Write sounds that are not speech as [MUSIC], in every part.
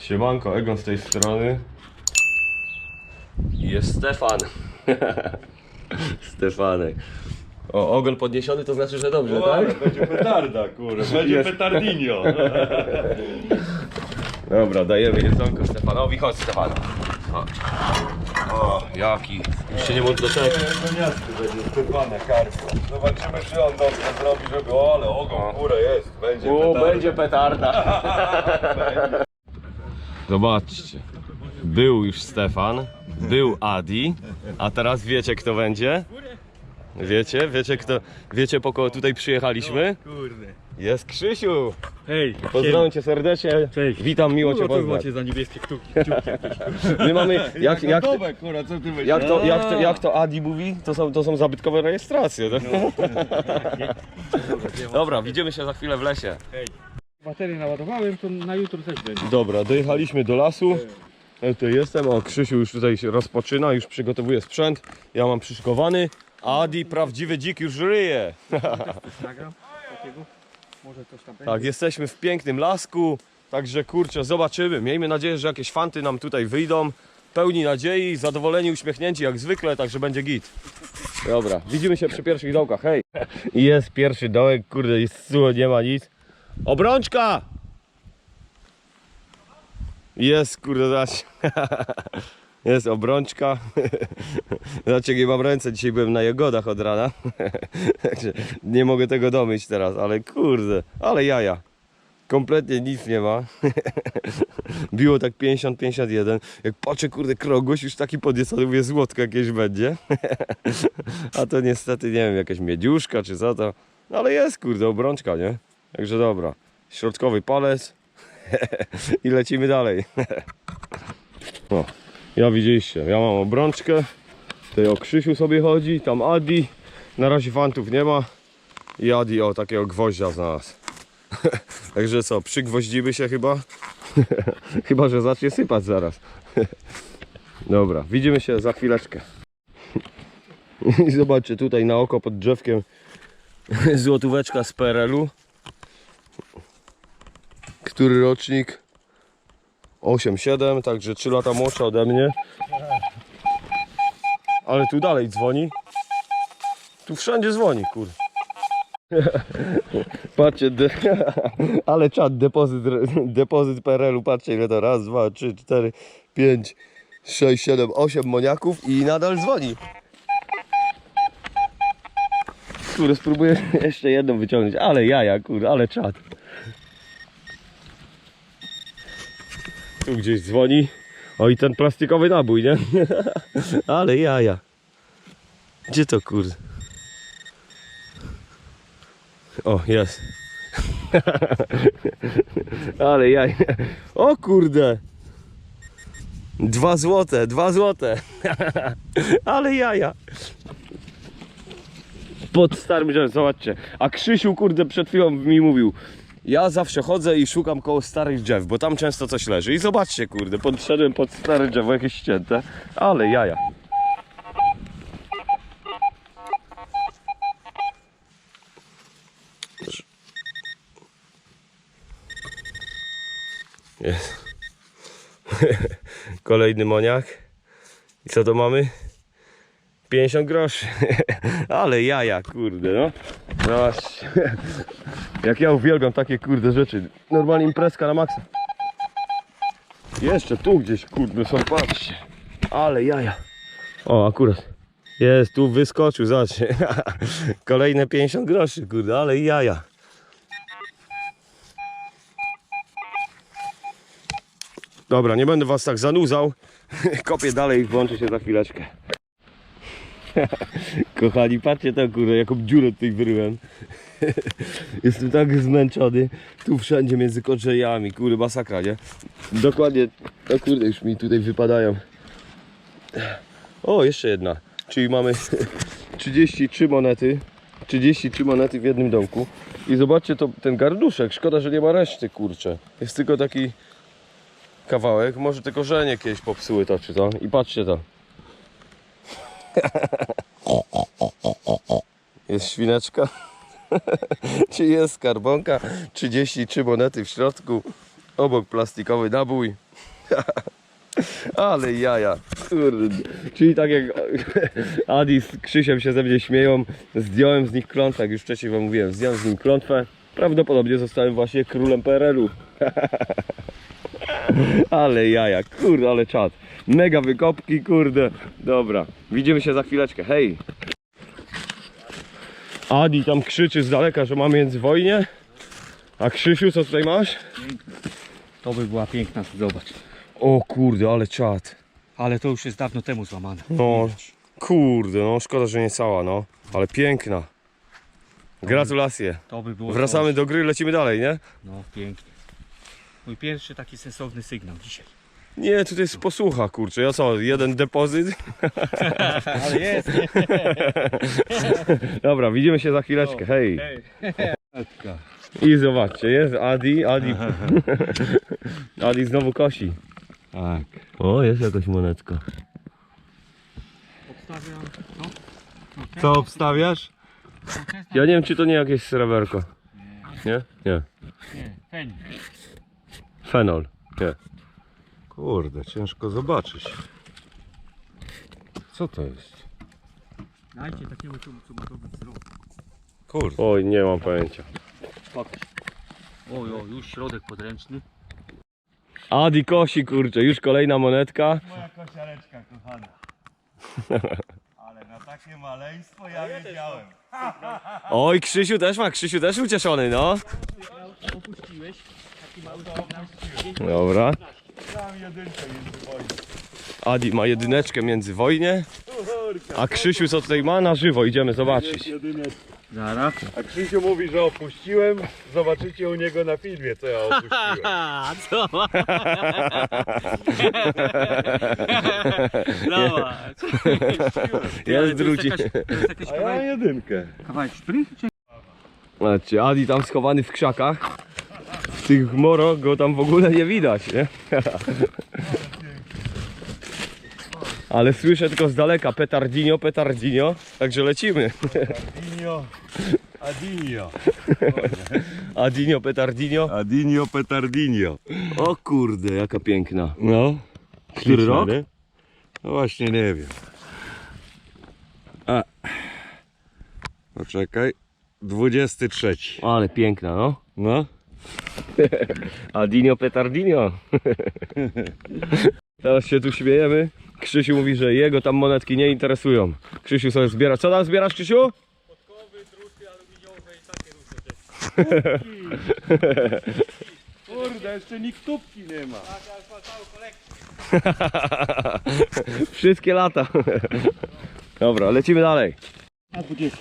Siemanko, Egon z tej strony. Jest Stefan. [LAUGHS] Stefanek. O, ogon podniesiony to znaczy, że dobrze, tak? Będzie petarda, kurde, będzie Jest. petardinio. [LAUGHS] Dobra, dajemy jedzonko Stefanowi. Chodź Stefan. Chodź. O, jaki. Już się nie mogę doczekać. Będzie Karko. Zobaczymy, czy on dobrze zrobi, żeby, o, ale ogon, górę jest, będzie O, petarda. będzie petarda. [LAUGHS] Zobaczcie. Był już Stefan, był Adi, a teraz wiecie kto będzie? Wiecie? Wiecie kto? Wiecie po kogo tutaj przyjechaliśmy? Kurde. Jest Krzysiu! Hej, Pozdrawiam cię serdecznie. Cześć. Witam, miło cię Kurwa, co poznać. macie za niebieskie kciuki? kciuki jakieś? My mamy, [LAUGHS] jak, jak, Gotowe, kurwa, co ty myślisz? jak, to, jak, to, jak to Adi mówi, to są, to są zabytkowe rejestracje. Tak? Dobra, widzimy się za chwilę w lesie. Baterię naładowałem, to na jutro też będzie. Dobra, dojechaliśmy do lasu. Ja tutaj jestem, o Krzysiu już tutaj się rozpoczyna, już przygotowuje sprzęt. Ja mam przyszykowany. Adi, prawdziwy dzik, już takiego? Może coś tam? Tak, jesteśmy w pięknym lasku. Także kurczę, zobaczymy. Miejmy nadzieję, że jakieś fanty nam tutaj wyjdą. Pełni nadziei, zadowoleni, uśmiechnięci jak zwykle, także będzie git. Dobra, widzimy się przy pierwszych dołkach, hej. Jest pierwszy dołek, kurde, jest sucho, nie ma nic. Obrączka! Jest, kurde, zobacz. [LAUGHS] Jest obrączka. [LAUGHS] Znaczy, nie mam ręce, dzisiaj byłem na jagodach od rana. [LAUGHS] Także nie mogę tego domyć teraz, ale kurde, ale jaja. Kompletnie nic nie ma. [LAUGHS] Biło tak 50-51. Jak patrzę, kurde, krągłość już taki podniecony, mówię, złotko jakieś będzie. A to niestety, nie wiem, jakaś miedziuszka czy co to. No ale jest, kurde, obrączka, nie? Także dobra. Środkowy palec. I lecimy dalej. o, ja widzieliście, ja mam obrączkę. Tutaj o Krzysiu sobie chodzi, tam Adi. Na razie fantów nie ma. I Adi o takiego gwoździa znalazł. [LAUGHS] Także co, przygwoździmy się chyba? [LAUGHS] chyba, że zacznie sypać zaraz. [LAUGHS] Dobra, widzimy się za chwileczkę. I zobaczcie, tutaj na oko pod drzewkiem złotóweczka z PRL-u. Który rocznik? 8-7, także 3 lata młodsza ode mnie. Ale tu dalej dzwoni. Tu wszędzie dzwoni, kurde. [LAUGHS] Patrzcie, de, [LAUGHS] ale czad, depozyt, depozyt PRL-u, patrzcie ile to, raz, dwa, trzy, cztery, pięć, sześć, siedem, osiem moniaków i nadal dzwoni. Kurde, spróbuję [LAUGHS] jeszcze jedną wyciągnąć, ale jaja, kurde, ale czad. Tu gdzieś dzwoni, o i ten plastikowy nabój, nie? [LAUGHS] ale jaja. Gdzie to, kurde? O, jest. [LAUGHS] Ale jaj. O kurde. Dwa złote, dwa złote. [LAUGHS] Ale jaja. Pod starym zobaczcie. A Krzysiu, kurde, przed chwilą mi mówił. Ja zawsze chodzę i szukam koło starych drzew, bo tam często coś leży. I zobaczcie, kurde, podszedłem pod stare drzewo, jakieś ścięte. Ale jaja. Jest. [LAUGHS] Kolejny moniak. I co to mamy? 50 groszy. [LAUGHS] Ale jaja, kurde, no. Zobaczcie. [LAUGHS] Jak ja uwielbiam takie kurde rzeczy. Normalnie imprezka na maksa. Jeszcze tu gdzieś, kurde, są, patrzcie. Ale jaja. O, akurat. Jest, tu wyskoczył, zobaczcie. [LAUGHS] Kolejne 50 groszy, kurde, ale jaja. Dobra, nie będę was tak zanudzał. Kopię dalej i włączę się za chwileczkę. [LAUGHS] Kochani, patrzcie to kurde, jaką dziurę tutaj wyryłem. [LAUGHS] Jestem tak zmęczony. Tu wszędzie między koczejami, kurde, masakra, nie? Dokładnie, no kurde, już mi tutaj wypadają. O, jeszcze jedna. Czyli mamy [LAUGHS] 33 monety. 33 monety w jednym domku. I zobaczcie to, ten garduszek. Szkoda, że nie ma reszty, kurczę. Jest tylko taki kawałek. Może te korzenie kiedyś popsuły to czy to. I patrzcie to. [LAUGHS] Jest świneczka. [LAUGHS] czy jest skarbonka? 33 monety w środku. Obok plastikowy nabój. [LAUGHS] Ale jaja, kurde. Czyli tak jak Adi z Krzysiem się ze mnie śmieją, zdjąłem z nich klątwę, jak już wcześniej wam mówiłem, zdjąłem z nich klątwę. Prawdopodobnie zostałem właśnie królem PRL-u. ale jaja, kurde, ale czad. Mega wykopki, kurde. Dobra, widzimy się za chwileczkę, hej. Adi tam krzyczy z daleka, że ma międzywojnie. A Krzysiu, co tutaj masz? To by była piękna, zobacz. O kurde, ale czad. Ale to już jest dawno temu złamane. No, kurde, no szkoda, że nie cała, no. Ale piękna. Gratulacje. To by było Wracamy do gry, lecimy dalej, nie? coś. No, pięknie. Mój pierwszy taki sensowny sygnał dzisiaj. Nie, tutaj jest posłucha, kurczę. Ja co, jeden depozyt? [LAUGHS] Ale jest, nie? [LAUGHS] Dobra, widzimy się za chwileczkę, hej. I zobaczcie, jest Adi, Adi. [LAUGHS] Adi znowu kosi. Tak. O, jest jakaś monetka. Obstawiam, no. Co obstawiasz? Ja nie wiem, czy to nie jakieś sreberko. Nie? Nie. Nie, ten. Fenol. Nie. Kurde, ciężko zobaczyć. Co to jest? Dajcie takiego, co, co ma dobry wzrok. Kurde. Oj, nie mam pojęcia. Pokaż. Oj, oj, już środek podręczny. Adi kosi, kurczę, już kolejna monetka. Moja kosiareczka kochana. [LAUGHS] Ale na takie maleństwo ja wiedziałem. [LAUGHS] Oj, Krzysiu też ma, Krzysiu też ucieszony, no. Opuściłeś taki mały. Dobra. Mam jedynkę między wojny. Adi ma jedyneczkę między wojnie, a Krzysiu co tutaj ma na żywo, idziemy zobaczyć. A Krzysiu mówi, że opuściłem. Zobaczycie u niego na filmie, co ja opuściłem. [LAUGHS] A, co? [LAUGHS] Zobacz. Jest drugi. A ja mam jedynkę. kawałek szprych? Czy... Patrzcie, Adi tam schowany w krzakach. Z tych moro go tam w ogóle nie widać, nie? [LAUGHS] Ale słyszę tylko z daleka petardinio, petardinio, także lecimy. Adinio. Adinio. [LAUGHS] Adinio, petardinio. Adinio petardinio. O kurde, jaka piękna. No. Który rok? nie? No właśnie nie wiem. A. Poczekaj. 23. Ale piękna, no. No. Adinio petardinio. Teraz się tu śmiejemy. Krzysiu mówi, że jego tam monetki nie interesują. Krzysiu sobie zbiera. Co tam zbierasz, Krzysiu? Kurde, jeszcze nikt tubki nie ma. [LAUGHS] Wszystkie lata. Dobra, lecimy dalej. A 20.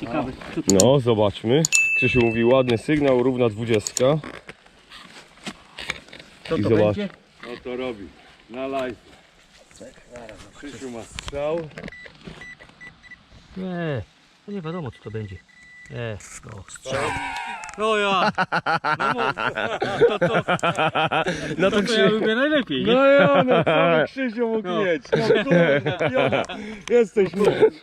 Ciekawe. Co tu? No, zobaczmy. Krzysiu mówi ładny sygnał, równa 20. Co I to zobacz. będzie? No to robi. Na live. Krzysiu ma strzał. Nie, to nie wiadomo co to będzie. Nie, no strzał. No ja. No. [LAUGHS] To, to, No to, to to ja lubię najlepiej? No ja, no [LAUGHS] co by Krzysiu mógł No. mieć? No kurde, Piotr, jesteś mistrz.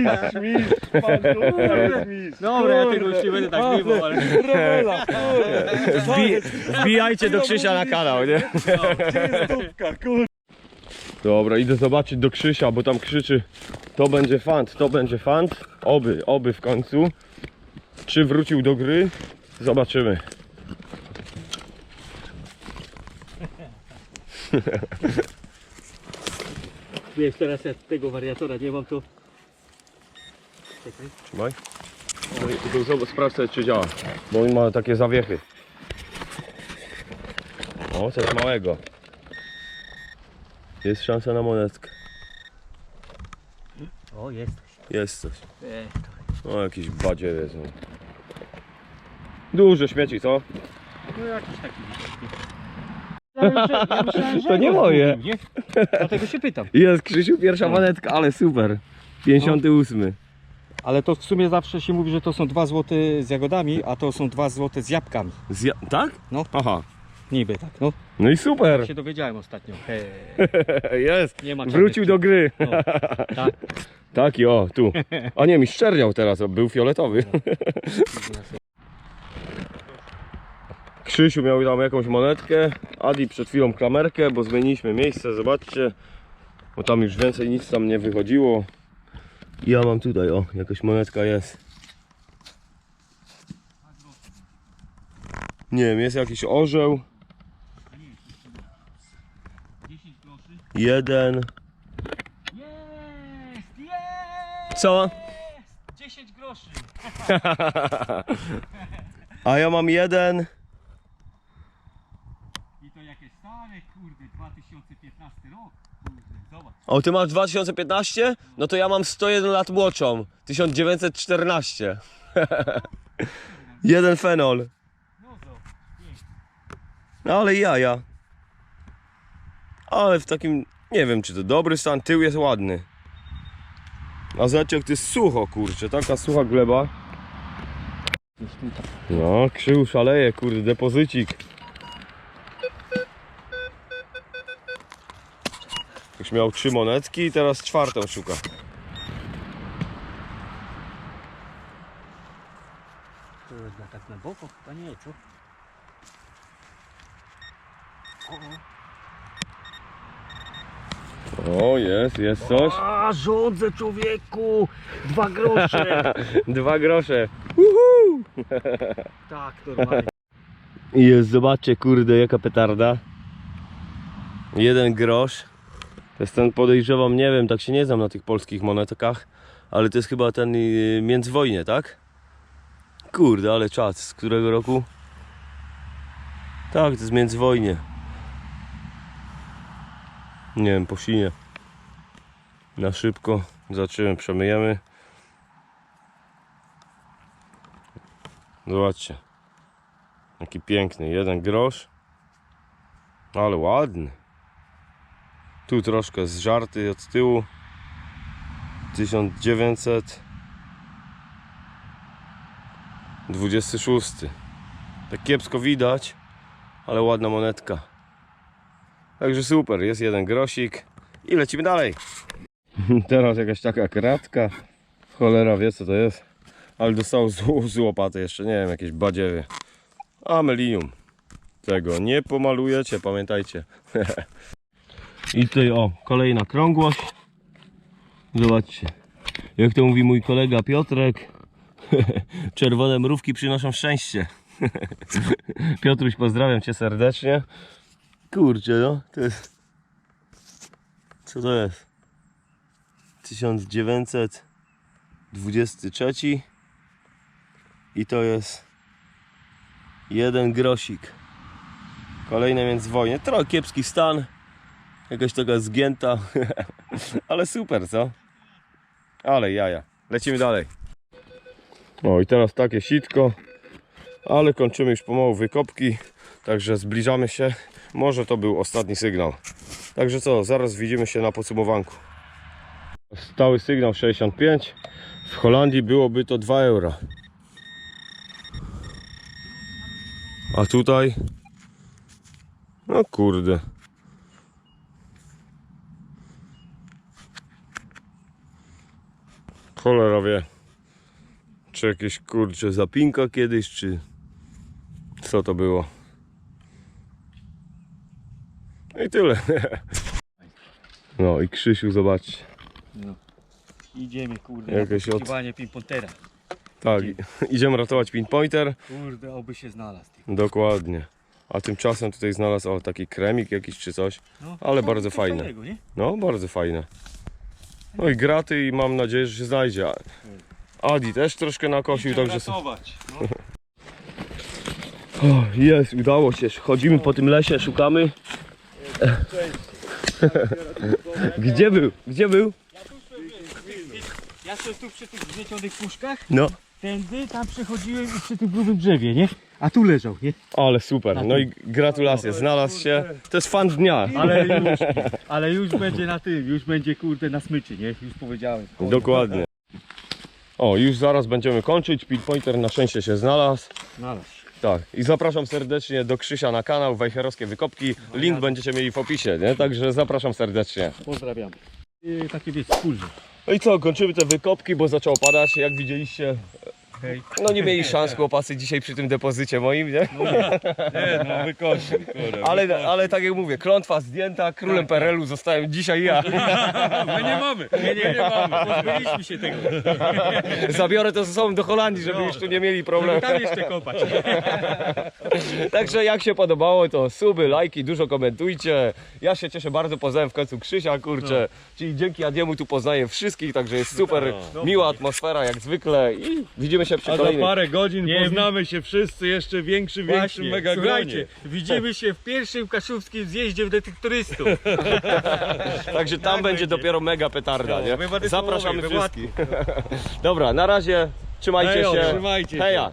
Mistrz, mistrz, pan kurde, mistrz. Dobra, ja tego już nie będę tak ale ale... Rewela, kurde. Wbij, wbijajcie do Krzysia na kanał, nie? Gdzie jest tubka, kurde? Dobra, idę zobaczyć do Krzysia, bo tam krzyczy to będzie fant, to będzie fant. Oby, oby w końcu. Czy wrócił do gry? Zobaczymy. [LAUGHS] Wiesz, teraz jak tego wariatora nie mam, to... Czekaj. Trzymaj. Sprawdź sobie, czy działa, bo on ma takie zawiechy. O, coś małego. Jest szansa na monetkę. O, jest. Jest coś. O, jakiś badziew jest. No. Duże śmieci, co? no jakiś taki. Ja myślałem, ja myślałem, że To nie moje. nie? Dlatego się pytam. Jest Krzysiu, pierwsza monetka, ale super. 58. Ale to w sumie zawsze się mówi, że to są dwa złote z jagodami, a to są dwa złote z jabłkami. Z ja... Tak? No. Aha. Niby tak, no. No i super. Się dowiedziałem ostatnio. Hej. [LAUGHS] Jest. Nie ma Wrócił do gry. No, [LAUGHS] tak. Taki o, tu. A nie, mi szczerniał teraz, był fioletowy. [LAUGHS] Krzysiu miał tam jakąś monetkę, Adi przed chwilą klamerkę, bo zmieniliśmy miejsce, zobaczcie. Bo tam już więcej nic tam nie wychodziło. I Ja mam tutaj, o, jakaś monetka jest. Nie wiem, jest jakiś orzeł. 10 groszy. Jeden. Jest! Jest! Co? 10 groszy. A ja mam jeden. I to jakieś stare, kurde, 2015 rok. Kurde, zobacz. O, ty masz 2015? No to ja mam 101 lat młodszą. 1914. [LAUGHS] Jeden fenol. No. No ale jaja. Ale w takim, nie wiem czy to dobry stan, tył jest ładny. A zobaczcie jak to jest sucho kurczę, taka sucha gleba. No, krzył szaleje, kurde, depozycik. Już miał trzy monetki i teraz czwartą szuka. Tak na boko? Chyba nie, co? O, jest, jest coś. A, rządzę człowieku! Dwa grosze! [LAUGHS] Dwa grosze. [LAUGHS] tak, normalnie. Jest, zobaczcie, kurde, jaka petarda. Jeden grosz. To jest ten, podejrzewam, nie wiem, tak się nie znam na tych polskich monetkach, ale to jest chyba ten y, międzywojnie, tak? Kurde, ale czas, z którego roku? Tak, to jest międzywojnie. Nie wiem, po sinie. Na szybko. Zobaczymy, przemyjemy. Zobaczcie. Jaki piękny, jeden grosz. Ale ładny. Tu troszkę zżarty od tyłu. 1926. Tak kiepsko widać, ale ładna monetka. Także super, jest jeden grosik i lecimy dalej. [LAUGHS] Teraz jakaś taka kratka. Cholera wie co to jest. Ale dostał z, z łopaty jeszcze, nie wiem, jakieś badziewie. Amelinium. Tego nie pomalujecie, pamiętajcie. [LAUGHS] I tutaj o, kolejna krągłość. Zobaczcie. Jak to mówi mój kolega Piotrek. [LAUGHS] Czerwone mrówki przynoszą szczęście. Piotruś, pozdrawiam cię serdecznie. Kurczę, no, to jest. Co to jest? 1923 i to jest jeden grosik. Kolejne międzywojnie. Trochę kiepski stan. Jakaś taka zgięta. [LAUGHS] Ale super, co? Ale jaja. Lecimy dalej. O i teraz takie sitko. Ale kończymy już pomału wykopki. Także zbliżamy się. Może to był ostatni sygnał. Także co, zaraz widzimy się na podsumowanku. Stały sygnał 65. W Holandii byłoby to 2 euro. A tutaj? No kurde. Cholera wie. Czy jakieś kurcze zapinka kiedyś, czy co to było? No i tyle. [LAUGHS] No i Krzysiu, zobaczcie. Idziemy, kurde, Jakieś na od- poszukiwanie pinpointera. Tak, [LAUGHS] idziemy ratować pinpointer. Kurde, oby się znalazł. ty. Dokładnie. A tymczasem tutaj znalazł o, taki kremik jakiś czy coś. No, Ale to bardzo fajne. fajnego, nie? No, bardzo fajne. No i graty i mam nadzieję, że się znajdzie. Adi też troszkę nakosił, także... s- ratować. No. O, jest, udało się. Chodzimy po tym lesie, szukamy. [LAUGHS] Gdzie był? Gdzie był? Ja sobie tu przy tych wzniesionych puszkach, No, tędy, tam przechodziłem i przy tym grubym drzewie, nie? A tu leżał, nie? ale super. No i gratulacje, znalazł się. To jest fan dnia. Ale już, ale już będzie na tym, już będzie kurde na smyczy, nie? Już powiedziałem. Dokładnie. O, już zaraz będziemy kończyć. Pinpointer na szczęście się znalazł. Znalazł. Tak, i zapraszam serdecznie do Krzysia na kanał Wejherowskie Wykopki. Link będziecie mieli w opisie, nie? Także zapraszam serdecznie. Pozdrawiam. I taki wiec wspólny. No i co, kończymy te wykopki, bo zaczęło padać, jak widzieliście. No nie mieli szans chłopacy dzisiaj przy tym depozycie moim, nie? Nie, no [LAUGHS] wykoszy, kurde. Ale, ale tak jak mówię, klątwa zdjęta, królem PRL-u zostałem dzisiaj ja. [LAUGHS] My nie mamy, Nie, nie, nie mamy. Pozbyliśmy się tego. [LAUGHS] Zabiorę to ze sobą do Holandii, żeby już tu nie mieli problemu. Tam jeszcze kopać. Także jak się podobało, to suby, lajki, dużo komentujcie. Ja się cieszę bardzo, poznałem w końcu Krzysia, kurczę. Czyli dzięki Adiemu tu poznaję wszystkich, także jest super, miła atmosfera jak zwykle i widzimy się przy A za kolejnym. parę godzin Nie, poznamy się wszyscy jeszcze większy, większym Właśnie, mega słuchajcie, widzimy się w pierwszym kaszubskim zjeździe dla tych turystów. [LAUGHS] Także tam będzie dopiero mega petarda, No, nie? Zapraszamy wszystkich. [LAUGHS] Dobra, na razie, trzymajcie Hejo, się. trzymajcie się. Heja.